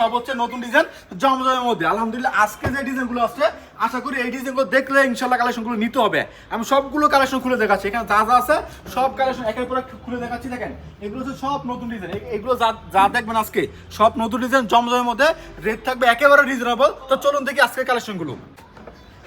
সব নতুন ডিজাইন জমজমের মধ্যে। আলহামদুলিল্লাহ আশা করি এই দেখলে নিতে হবে। আমি সবগুলো কালেকশন খুলে দেখাচ্ছি। যা যা আছে, সব কালেকশন খুলে দেখাচ্ছি। দেখেন, এগুলো হচ্ছে সব নতুন ডিজাইন এগুলো যা দেখবেন আজকে, সব নতুন ডিজাইন মধ্যে। রেট থাকবে একেবারে রিজনেবল তো চলুন দেখি আজকে কালেকশনগুলো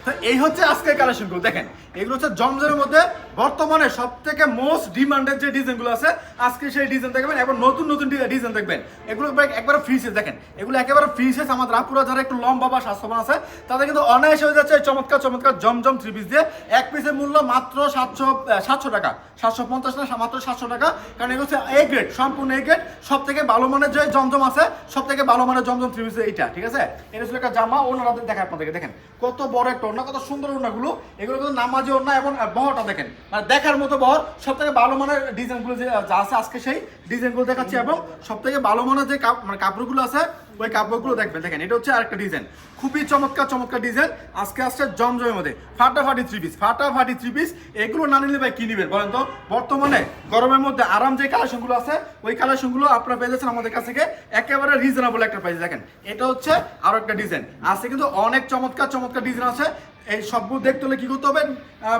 তো এই হচ্ছে আজকের কালেকশনগুলো দেখেন, এগুলো হচ্ছে জমজমের মধ্যে বর্তমানে সব থেকে মোস্ট ডিমান্ডেড যে ডিজাইনগুলো আছে, আজকে সেই ডিজাইন দেখবেন এবং নতুন নতুন ডিজাইন দেখবেন। এগুলো একবারে ফ্রি সাইজ দেখেন, এগুলো একেবারে ফ্রি সাইজ আমাদের আপুরা যারা একটু লম্বা বা স্বাস্থ্যবান আছে, তাদের কিন্তু অনায়াসে হয়ে যাচ্ছে চমৎকার চমৎকার জমজম থ্রি পিস দিয়ে। এক পিসের মূল্য মাত্র সাতশো সাতশো টাকা। সাতশো পঞ্চাশ না, মাত্র সাতশো টাকা। কারণ এগুলো হচ্ছে এ গ্রেড সম্পূর্ণ এ গ্রেড সব থেকে ভালো মানের যে জমজম আছে সব থেকে ভালো মানের জমজম থ্রি এইটা, ঠিক আছে? এটা ছিল একটা জামা ওনারা দেখেন আপনাদেরকে, দেখেন। কত বড় একটা ওনা কত সুন্দর ওনাগুলো এগুলো কিন্তু নামাজি ওনা এবং বহরটা দেখেন। মানে দেখার মতো বহর সব থেকে ভালো মানের ডিজাইনগুলো যে আছে আজকে সেই ডিজাইনগুলো দেখাচ্ছি এবং সব থেকে ভালো মানের যে মানে কাপড়গুলো আছে ওই কাপড়গুলো দেখবেন, দেখেন, এটা হচ্ছে আরেকটা ডিজাইন খুবই চমৎকার চমৎকার ডিজাইন আজকে আসছে জমজমের মধ্যে। ফাটাফাটি থ্রি পিস ফাটাফাটি থ্রি পিস এগুলো না নিলে ভাই কি নিবেন বলেন তো? বর্তমানে গরমের মধ্যে আরাম যে কালেকশনগুলো আছে, ওই কালেকশনগুলো আপনারা পেয়ে যাচ্ছেন আমাদের কাছ থেকে একেবারে রিজনেবল একটা প্রাইস দেখেন, এটা হচ্ছে আরও একটা ডিজাইন আজকে কিন্তু অনেক চমৎকার চমৎকার ডিজাইন আছে। এই সবগুলো দেখতে হলে কি করতে হবে?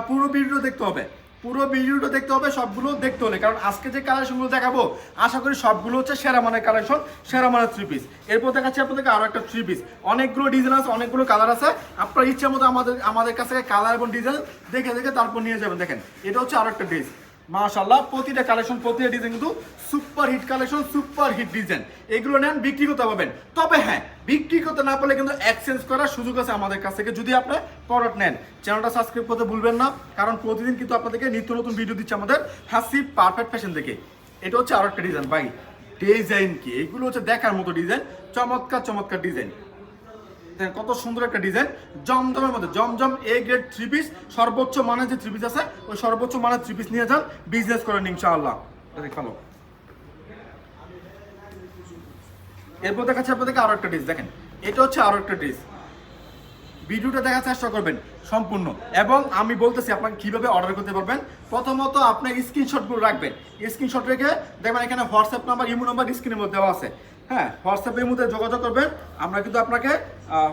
পুরো ভিডিও দেখতে হবে। পুরো ভিডিওটা দেখতে হবে সবগুলো দেখতে হলে। কারণ আজকে যে কালেকশনগুলো দেখাবো, আশা করি সবগুলো হচ্ছে সেরা মানের কালেকশন সেরা মানের থ্রি পিস এরপর দেখাচ্ছি আপনাদেরকে আরও একটা থ্রি পিস অনেকগুলো ডিজাইন আছে, অনেকগুলো কালার আছে। আপনার ইচ্ছা মতো আমাদের আমাদের কাছ থেকে কালার এবং ডিজাইন দেখে দেখে তারপর নিয়ে যাবেন। দেখেন, এটা হচ্ছে আরও একটা ড্রেস মাশাল্লাহ প্রতিটা কালেকশন, প্রতিটা ডিজাইন কিন্তু super hit collection super hit design এগুলো নেন, বিক্রি করতে পারবেন। তবে হ্যাঁ বিক্রি করতে না পারলে কিন্তু এক্সচেঞ্জ করার সুযোগ আছে আমাদের কাছ থেকে। যদি আপনি প্রোডাক্ট নেন চ্যানেলটা সাবস্ক্রাইব করতে ভুলবেন না, কারণ প্রতিদিন কিন্তু আপনাদেরকে নিত্য নতুন ভিডিও দিচ্ছে আমাদের হাসি পারফেক্ট ফ্যাশন থেকে এটা হচ্ছে আরও একটা ডিজাইন ভাই। ডিজাইন কি? এগুলো হচ্ছে দেখার মতো ডিজাইন চমৎকার চমৎকার ডিজাইন কত সুন্দর একটা ডিজাইন, জমজমের মধ্যে, Zamzam A grade three piece সর্বোচ্চ মানের যে থ্রি পিস আছে, ওই সর্বোচ্চ মানের থ্রি পিস নিয়ে যান বিজনেস করেন ইনশাআল্লাহ। ভালো এরপর দেখাচ্ছি আপনাদেরকে আরও একটা ডিস দেখেন। এটা হচ্ছে আরও একটা ডিস ভিডিওটা দেখার চেষ্টা করবেন, সম্পূর্ণ। এবং আমি বলতেছি আপনাকে কীভাবে অর্ডার করতে পারবেন। প্রথমত আপনার স্ক্রিনশটগুলো রাখবেন। স্ক্রিনশট রেখে দেখবেন এখানে হোয়াটসঅ্যাপ নাম্বার ইমো নাম্বার স্ক্রিনের মধ্যে দেওয়া আছে। হ্যাঁ হোয়াটসঅ্যাপের মধ্যে যোগাযোগ করবেন। আমরা কিন্তু আপনাকে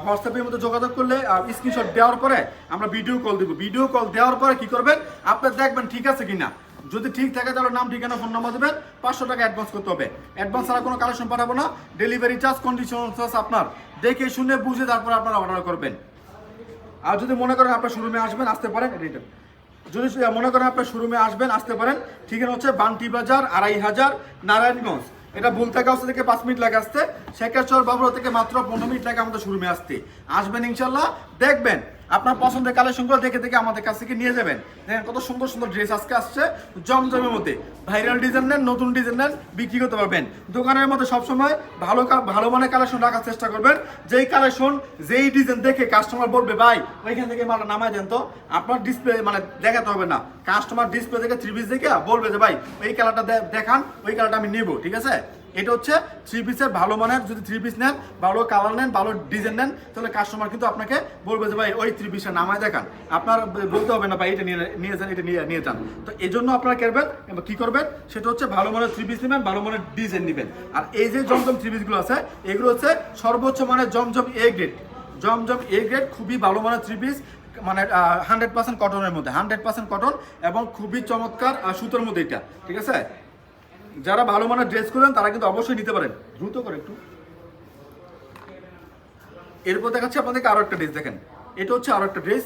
হোয়াটসঅ্যাপের মধ্যে যোগাযোগ করলে স্ক্রিনশট দেওয়ার পরে আমরা ভিডিও কল দিব। ভিডিও কল দেওয়ার পরে কি করবেন? আপনি দেখবেন ঠিক আছে কিনা। যদি ঠিক থাকে তাহলে নাম, ঠিকানা ফোন নাম্বার দেবেন। পাঁচশো টাকা অ্যাডভান্স করতে হবে। অ্যাডভান্স ছাড়া কোনো কালেকশন পাঠাবো না। ডেলিভারি চার্জ কন্ডিশন আপনার। দেখে শুনে বুঝে তারপরে আপনারা অর্ডার করবেন। আর যদি মনে করেন আপনার শোরুমে আসবেন, আসতে পারেন। রিটার্ন যদি মনে করেন আপনার শোরুমে আসবেন, আসতে পারেন। ঠিকানা হচ্ছে বান্টি বাজার, আড়াই হাজার, নারায়ণগঞ্জ। এটা বুলতাগাঁও থেকে পাঁচ মিনিট লাগে আসতে। শেখাচর বাবুরা থেকে মাত্র পনেরো মিনিট লাগে আমাদের শোরুমে আসতে। আসবেন ইনশাল্লাহ। দেখবেন আপনার পছন্দের কালেকশনগুলো দেখে দেখে আমাদের কাছ থেকে নিয়ে যাবেন। দেখেন কত সুন্দর সুন্দর ড্রেস আজকে আসছে, জমজমের মধ্যে। ভাইরাল ডিজাইন নেন, নতুন ডিজাইন নেন, বিক্রি করতে পারবেন। দোকানের মধ্যে সবসময় ভালো ভালো মানের কালেকশন রাখার চেষ্টা করবেন। যেই কালেকশন, যেই ডিজাইন দেখে কাস্টমার বলবে, ভাই, ওইখান থেকে মালটা নামায় দেন তো। আপনার ডিসপ্লে মানে দেখাতে হবে না। কাস্টমার ডিসপ্লে থেকে থ্রি পিস দেখে বলবে যে, ভাই, ওই কালারটা দেখান, ওই কালারটা আমি নেব। ঠিক আছে? এটা হচ্ছে থ্রি পিসের ভালো মানের, যদি থ্রি পিস নেন, ভালো কালার নেন, ভালো ডিজাইন নেন, তাহলে কাস্টমার কিন্তু আপনাকে বলবে যে, ভাই, ওই থ্রি পিসের নামায় দেখান। আপনার বলতে হবে না, ভাই, এটা নিয়ে নিয়ে যান, এটা নিয়ে নিয়ে যান। তো এই জন্য আপনারা করবেন কি করবেন, সেটা হচ্ছে ভালো মানের থ্রি পিস নেবেন, ভালো মানের ডিজাইন নেবেন। আর এই যে জমজম থ্রি পিসগুলো আছে, এগুলো হচ্ছে সর্বোচ্চ মানের জমজম A grade Zamzam A grade খুবই ভালো মানের থ্রি পিস মানে হান্ড্রেড পার্সেন্ট কটনের মধ্যে হান্ড্রেড পার্সেন্ট কটন এবং খুবই চমৎকার সুতোর মধ্যে এটা, ঠিক আছে? যারা ভালো মানের ড্রেস করেন তারা কিন্তু অবশ্যই নিতে পারেন। দ্রুত করে একটু। এরপর দেখাচ্ছি আপনাদেরকে আরও একটা ড্রেস দেখেন। এটা হচ্ছে আরও একটা ড্রেস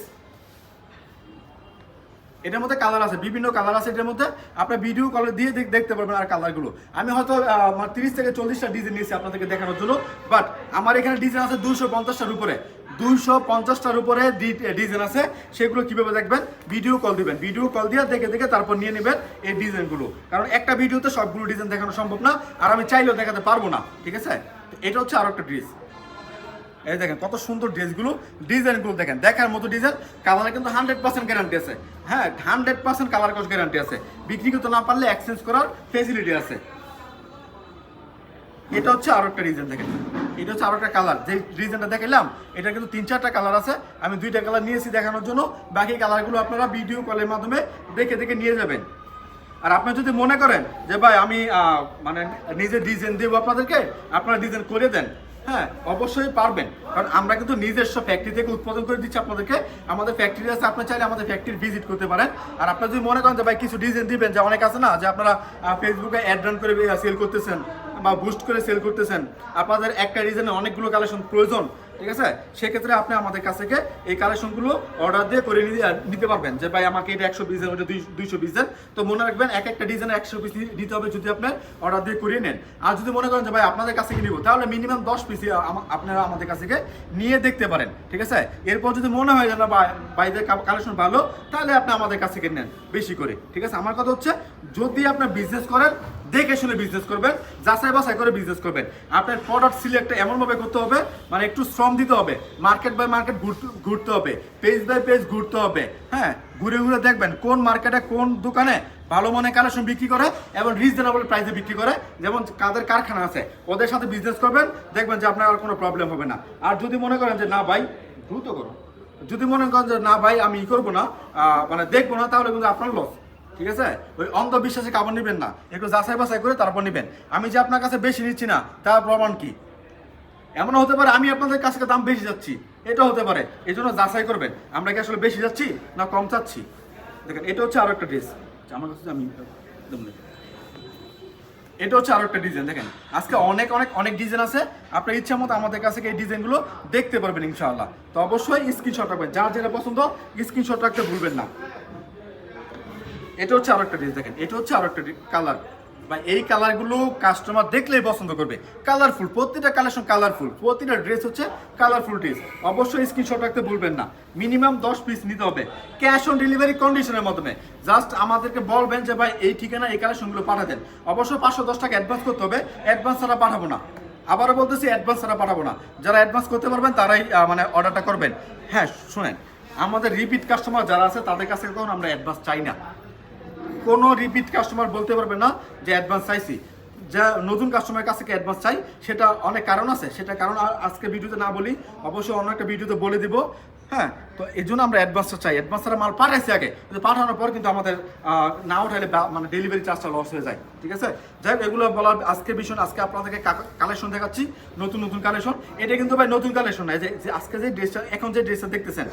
এটার মধ্যে কালার আছে, বিভিন্ন কালার আছে এটার মধ্যে। আপনার ভিডিও কলে দিয়ে দেখতে পারবেন আর কালারগুলো আমি হয়তো আমার তিরিশ থেকে চল্লিশটা ডিজাইন নিয়েছি আপনাদেরকে দেখানোর জন্য বাট আমার এখানে ডিজাইন আছে দুশো পঞ্চাশটার উপরে। দুইশো পঞ্চাশটার উপরে ডিজাইন আছে। সেগুলো কীভাবে দেখবেন? ভিডিও কল দিবেন। ভিডিও কল দিয়ে দেখে দেখে তারপর নিয়ে নেবেন এই ডিজাইনগুলো কারণ একটা ভিডিওতে সবগুলো ডিজাইন দেখানো সম্ভব না, আর আমি চাইলেও দেখাতে পারব না। ঠিক আছে? এটা হচ্ছে আরও একটা ড্রেস এই দেখেন, কত সুন্দর ড্রেসগুলো ডিজাইনগুলো দেখেন, দেখার মতো ডিজাইন কালারে কিন্তু হান্ড্রেড পার্সেন্ট গ্যারান্টি আছে। হ্যাঁ হান্ড্রেড পার্সেন্ট কালার কস গ্যারান্টি আছে। বিক্রি করতে না পারলে এক্সচেঞ্জ করার ফেসিলিটি আছে। এটা হচ্ছে আরও একটা ডিজাইন দেখেন। এটা হচ্ছে আরও একটা কালার যে ডিজাইনটা দেখালাম এটা কিন্তু তিন চারটা কালার আছে। আমি দুইটা কালার নিয়েছি দেখানোর জন্য। বাকি কালারগুলো আপনারা ভিডিও কলের মাধ্যমে দেখে দেখে নিয়ে যাবেন। আর আপনি যদি মনে করেন যে, ভাই, আমি মানে নিজে ডিজাইন দেবো আপনাদেরকে, আপনারা ডিজাইন করে দেন। হ্যাঁ অবশ্যই পারবেন। কারণ আমরা কিন্তু নিজস্ব ফ্যাক্টরি থেকে উৎপাদন করে দিচ্ছি আপনাদেরকে। আমাদের ফ্যাক্টরি আছে, আপনি চাইলে আমাদের ফ্যাক্টরি ভিজিট করতে পারেন। আর আপনারা যদি মনে করেন যে, ভাই, কিছু ডিজাইন দিবেন যে, অনেক আছে না, যে আপনারা ফেসবুকে অ্যাড রান করে সেল করতেছেন। বা বুস্ট করে সেল করতেছেন আপনাদের একটা রিজনে অনেকগুলো কালেকশন প্রয়োজন। ঠিক আছে? সেক্ষেত্রে আপনি আমাদের কাছ থেকে এই কালেকশনগুলো অর্ডার দিয়ে করে নিতে- পারবেন যে, ভাই, আমাকে এটা একশো পিস দেন, ওটা দুইশো পিস তো মনে রাখবেন, এক একটা ডিজাইনে একশো পিস নিতে হবে যদি আপনার অর্ডার দিয়ে করিয়ে নেন। আর যদি মনে করেন যে, ভাই, আপনাদের কাছে নিব, তাহলে মিনিমাম দশ পিস আপনারা আমাদের কাছ থেকে নিয়ে দেখতে পারেন, ঠিক আছে? এরপর যদি মনে হয় যে, না, ভাই বাইরের কালেকশন ভালো, তাহলে আপনি আমাদের কাছ থেকে নেন, বেশি করে, ঠিক আছে? আমার কথা হচ্ছে, যদি আপনার বিজনেস করেন, দেখে শুনে বিজনেস করবেন যাচাই বাছাই করে বিজনেস করবেন। আপনার প্রোডাক্ট সিলেক্ট এমনভাবে করতে হবে মানে একটু শ্রম দিতে হবে। মার্কেট বাই মার্কেট ঘুরতে হবে। পেজ বাই পেজ ঘুরতে হবে। হ্যাঁ ঘুরে ঘুরে দেখবেন কোন মার্কেটে কোন দোকানে ভালো মনে কালেকশন বিক্রি করে এবং রিজনেবল প্রাইসে বিক্রি করে। যেমন কাদের কারখানা আছে, ওদের সাথে বিজনেস করবেন, দেখবেন যে আপনার আর কোনো প্রবলেম হবে না। আর যদি মনে করেন যে না ভাই, দ্রুত করো যদি মনে করেন যে না ভাই, আমি ই করব না মানে দেখব না, তাহলে কিন্তু আপনার লস ঠিক আছে? ওই অন্ধবিশ্বাসে কাপড় নেবেন না। একটু যাচাই বাছাই করে তারপর নেবেন। আমি যে আপনার কাছে বেশি নিচ্ছি না, তার প্রমাণ কি? এমন হতে পারে আমি আপনাদের কাছ থেকে দাম বেশি যাচ্ছি। এটা হতে পারে। এই জন্য যাচাই করবেন, আমরা কি আসলে বেশি যাচ্ছি না কম চাচ্ছি? দেখেন, এটা হচ্ছে আরও একটা ড্রেস আমার কাছে আমি এটা হচ্ছে আরও একটা ডিজাইন দেখেন। আজকে অনেক অনেক অনেক ডিজাইন আছে। আপনার ইচ্ছা মতো আমাদের কাছে এই ডিজাইনগুলো দেখতে পারবেন ইনশাআল্লাহ। তো অবশ্যই স্ক্রিনশট রাখবেন। যার যেটা পছন্দ স্ক্রিনশট রাখতে ভুলবেন না। এটা হচ্ছে আরও একটা ড্রেস দেখেন। এটা হচ্ছে আরও একটা কালার বা এই কালারগুলো কাস্টমার দেখলেই পছন্দ করবে। কালারফুল প্রতিটা কালেকশন কালারফুল প্রতিটা ড্রেস হচ্ছে কালারফুল ড্রেস অবশ্যই স্ক্রিনশট রাখতে ভুলবেন না। মিনিমাম দশ পিস নিতে হবে। ক্যাশ অন ডেলিভারি কন্ডিশনের মাধ্যমে। জাস্ট আমাদেরকে বলবেন যে, ভাই, এই ঠিকানা এই কালেকশনগুলো পাঠা দেন অবশ্যই পাঁচশো দশ টাকা অ্যাডভান্স করতে হবে। অ্যাডভান্স ছাড়া পাঠাবো না। আবারও বলতেছি অ্যাডভান্স ছাড়া পাঠাবো না। যারা অ্যাডভান্স করতে পারবেন, তারাই মানে অর্ডারটা করবেন। হ্যাঁ শুনেন, আমাদের রিপিট কাস্টমার যারা আছে, তাদের কাছে কখন আমরা অ্যাডভান্স চাই না। কোনো রিপিট কাস্টমার বলতে পারবে না যে অ্যাডভান্স চাইছি। যা নতুন কাস্টমারের কাছে কি অ্যাডভান্স চাই, সেটা অনেক কারণ আছে। সেটা কারণ আজকে ভিডিওতে না বলি, অবশ্যই অন্য একটা ভিডিওতে বলে দিব। হ্যাঁ তো এই জন্য আমরা অ্যাডভান্সটা চাই। অ্যাডভান্স ছাড়া মাল পাঠাইছি আগে, কিন্তু পাঠানোর পর কিন্তু আমাদের না উঠাইলে মানে ডেলিভারি চার্জটা লস হয়ে যায়। ঠিক আছে? যাই হোক, এগুলো বলার আজকে ভীষণ আজকে আপনাদেরকে কালেকশন দেখাচ্ছি। নতুন নতুন কালেকশন এটা কিন্তু ভাই নতুন কালেকশন না যে যে আজকে যে ড্রেসটা এখন যে ড্রেসটা দেখতেছেন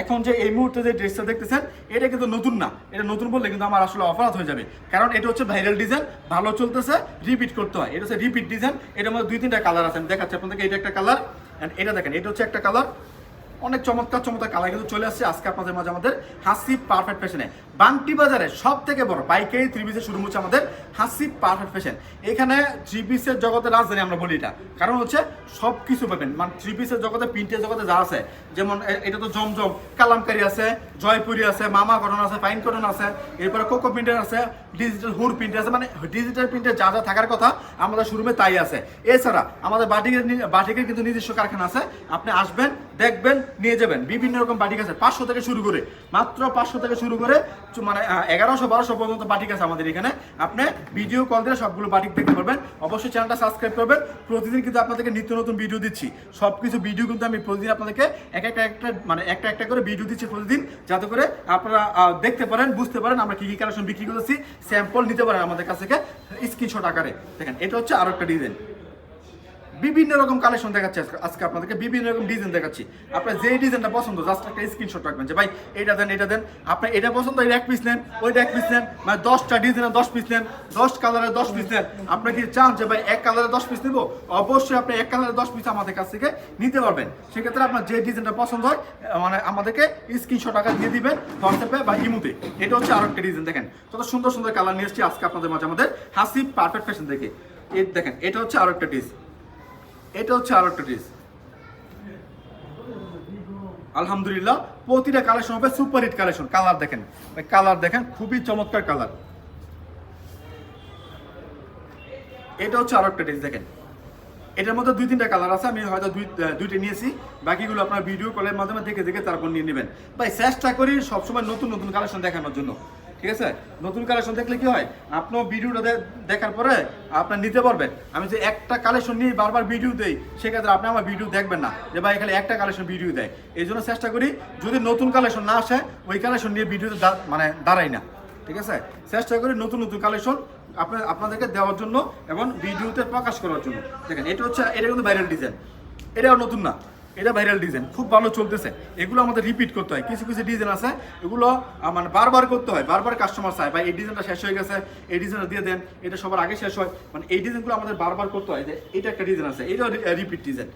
এখন যে এই মুহূর্তে যে ড্রেসটা দেখতেছেন, এটা কিন্তু নতুন না। এটা নতুন বললে কিন্তু আমার আসলে অপরাধ হয়ে যাবে। কারণ এটা হচ্ছে ভাইরাল ডিজাইন ভালো চলতেছে রিপিট করতে হয়। এটা হচ্ছে রিপিট ডিজাইন এটার মধ্যে দুই, তিনটা কালার আছে। দেখাচ্ছি আপনাদেরকে, এটা একটা কালার অ্যান্ড এটা দেখেন, এটা হচ্ছে একটা কালার অনেক চমৎকার চমৎকার কালার কিন্তু চলে আসছে আজকে আপনাদের মাঝে আমাদের হাসি পারফেক্ট ফ্যাশনে বান্টি বাজারে সব থেকে বড় পাইকারি থ্রি পিসের শুরু হচ্ছে আমাদের হাসি পারফেক্ট ফ্যাশন এখানে থ্রি পিসের জগতে রাজধানী আমরা বলি এটা। কারণ হচ্ছে সব কিছু পাবেন। মানে থ্রি পিসের জগতে, প্রিন্টের জগতে যা আছে, যেমন এটা তো জমজম, কালামকারি আছে, জয়পুরি আছে, মামা কটন আছে ফাইন কটন আছে, এরপরে কোকো প্রিন্টার আছে ডিজিটাল হুর প্রিন্টার আছে মানে ডিজিটাল প্রিন্টার যা যা থাকার কথা আমাদের শোরুমে তাই আছে। এছাড়া আমাদের বাটিকের বাটিকের কিন্তু নিজস্ব কারখানা আছে। আপনি আসবেন, দেখবেন, নিয়ে যাবেন। বিভিন্ন রকম বাটিক আছে। পাঁচশো থেকে শুরু করে, মাত্র পাঁচশো থেকে শুরু করে মানে এগারোশো, বারোশো পর্যন্ত বাটিক আছে আমাদের এখানে। আপনি ভিডিও কল দিয়ে সবগুলো বাটিক দেখতে পারবেন। অবশ্যই চ্যানেলটা সাবস্ক্রাইব করবেন। প্রতিদিন কিন্তু আপনাদেরকে নিত্য নতুন ভিডিও দিচ্ছি। সব কিছু ভিডিও কিন্তু আমি প্রতিদিন আপনাদেরকে এক একটা একটা মানে একটা একটা করে ভিডিও দিচ্ছি প্রতিদিন, যাতে করে আপনারা দেখতে পারেন, বুঝতে পারেন আমরা কি কি কালেকশন বিক্রি করতেছি স্যাম্পল নিতে পারেন আমাদের কাছ থেকে স্ক্রিনশট আকারে। দেখেন, এটা হচ্ছে আরও একটা ডিজাইন বিভিন্ন রকম কালেকশন দেখাচ্ছি আজকে আজকে আপনাদেরকে বিভিন্ন রকম ডিজাইন দেখাচ্ছি। আপনার যেই ডিজাইনটা পছন্দ জাস্ট একটা স্ক্রিনশট রাখবেন যে, ভাই, এটা দেন এটা দেন। আপনার এটা পছন্দ, এটা এক পিস নেন, ওইটা এক পিস নেন মানে দশটা ডিজাইনের দশ পিস নেন, দশ কালারের দশ পিস নেন। আপনি কি চান যে, ভাই, এক কালারের দশ পিস নিব? অবশ্যই আপনি এক কালারের দশ পিস আমাদের কাছ থেকে নিতে পারবেন। সেক্ষেত্রে আপনার যে ডিজাইনটা পছন্দ হয় মানে আমাদেরকে স্ক্রিনশট আকার দিয়ে দিবেন হোয়াটসঅ্যাপে বা ইমুতে। এটা হচ্ছে আরও একটা ডিজাইন দেখেন। কত সুন্দর সুন্দর কালার নিয়ে এসেছি আজকে আপনাদের মাঝে আমাদের হাসি পারফেক্ট ফ্যাশন দেখে। দেখেন, এটা হচ্ছে আরও একটা ডিজাইন এটা হচ্ছে আরও একটা ড্রেস আলহামদুলিল্লাহ, প্রতিটা কালেকশন হবে সুপার হিট কালেকশন কালার দেখেন কালার দেখেন, খুবই চমৎকার কালার এটা হচ্ছে আরও একটা ড্রেস দেখেন। এটার মধ্যে দুই তিনটা কালার আছে, আমি হয়তো দুই দুইটা নিয়েছি। বাকিগুলো আপনার ভিডিও কলের মাধ্যমে দেখে দেখে তারপর নিয়ে নেবেন। ভাই, চেষ্টা করি সবসময় নতুন নতুন কালেকশন দেখানোর জন্য। ঠিক আছে? নতুন কালেকশন দেখলে কি হয়? আপনার ভিডিওটা দেখার পরে আপনার নিতে পারবেন। আমি যে একটা কালেকশন নিয়ে বারবার ভিডিও দেই, সেক্ষেত্রে আপনি আমার ভিডিও দেখবেন না। যে ভাই এখানে একটা কালেকশন ভিডিও দেয়। এই জন্য চেষ্টা করি, যদি নতুন কালেকশন না আসে, ওই কালেকশন নিয়ে ভিডিওতে মানে দাঁড়াই না। ঠিক আছে? চেষ্টা করি নতুন নতুন কালেকশন আপনার আপনাদেরকে দেওয়ার জন্য এবং ভিডিওতে প্রকাশ করার জন্য। দেখেন, এটা হচ্ছে এটা কিন্তু ভাইরাল ডিজাইন এটাও নতুন না। এটা ভাইরাল ডিজাইন খুব ভালো চলতেছে। এগুলো আমাদের রিপিট করতে হয়। কিছু কিছু ডিজাইন আছে, এগুলো মানে বারবার করতে হয়, বারবার কাস্টমার চায় বা এই ডিজাইনটা শেষ হয়ে গেছে, এই ডিজাইনটা দিয়ে দেন, এটা সবার আগে শেষ হয়। মানে এই ডিজাইনগুলো আমাদের বারবার করতে হয় যে, এটা একটা ডিজাইন আছে এটা রিপিট ডিজাইন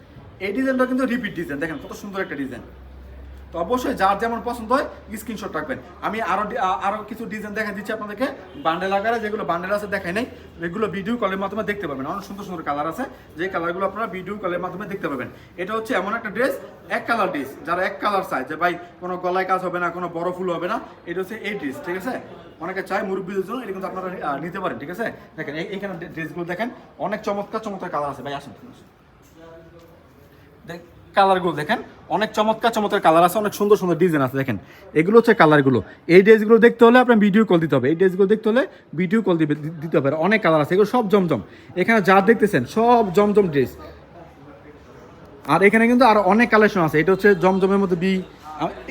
এই ডিজাইনটা কিন্তু রিপিট ডিজাইন দেখেন কত সুন্দর একটা ডিজাইন তো অবশ্যই যার যেমন পছন্দ হয় স্ক্রিনশট রাখবেন। আমি আরও ডি- আ- আরও কিছু ডিজাইন দেখা দিচ্ছি আপনাদেরকে। বান্ডেল আকারে যেগুলো বান্ডেল আছে দেখাই নাই, এগুলো ভিডিও কলের মাধ্যমে দেখতে পাবেন অনেক সুন্দর সুন্দর কালার আছে। যে কালারগুলো আপনারা ভিডিও কলের মাধ্যমে দেখতে পাবেন এটা হচ্ছে এমন একটা ড্রেস এক কালার ড্রেস যারা এক কালার চায়, যে ভাই কোনো গলায় কাজ হবে না, কোনো বড় ফুল হবে না, এটা হচ্ছে এই ড্রেস ঠিক আছে? অনেকে চায় মুরব্বীদের জন্য, এটা কিন্তু আপনারা নিতে পারেন, ঠিক আছে? দেখেন, এই- এইখানে ড্রেসগুলো দেখেন। অনেক চমৎকার চমৎকার কালার আছে। ভাই, আসেন। কালারগুলো দেখেন। অনেক চমৎকার চমৎকার কালার আছে, অনেক সুন্দর সুন্দর ডিজাইন আছে, দেখেন। এগুলো হচ্ছে কালারগুলো এই ড্রেসগুলো দেখতে হলে আপনার ভিডিও কল দিতে হবে। এই ড্রেসগুলো দেখতে হলে ভিডিও কল দিবে দিতে হবে। অনেক কালার আছে, এগুলো সব জমজম। এখানে যা দেখতেছেন, সব জমজম ড্রেস আর এখানে কিন্তু আর অনেক কালেকশন আছে। এটা হচ্ছে জমজমের মধ্যে বি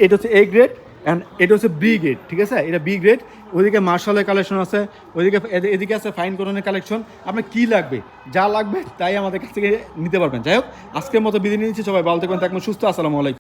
এটা হচ্ছে এ গ্রেড অ্যান্ড এটা হচ্ছে বি গ্রেড ঠিক আছে? এটা বি গ্রেড ওইদিকে মার্শালের কালেকশন আছে ওইদিকে এদিকে আছে ফাইন করনের কালেকশন আপনার কী লাগবে? যা লাগবে, তাই আমাদের কাছ থেকে নিতে পারবেন। যাই হোক, আজকের মতো বিদায় নিয়েছি সবাই ভালো থাকবেন থাকবেন, সুস্থ। আসসালামু আলাইকুম।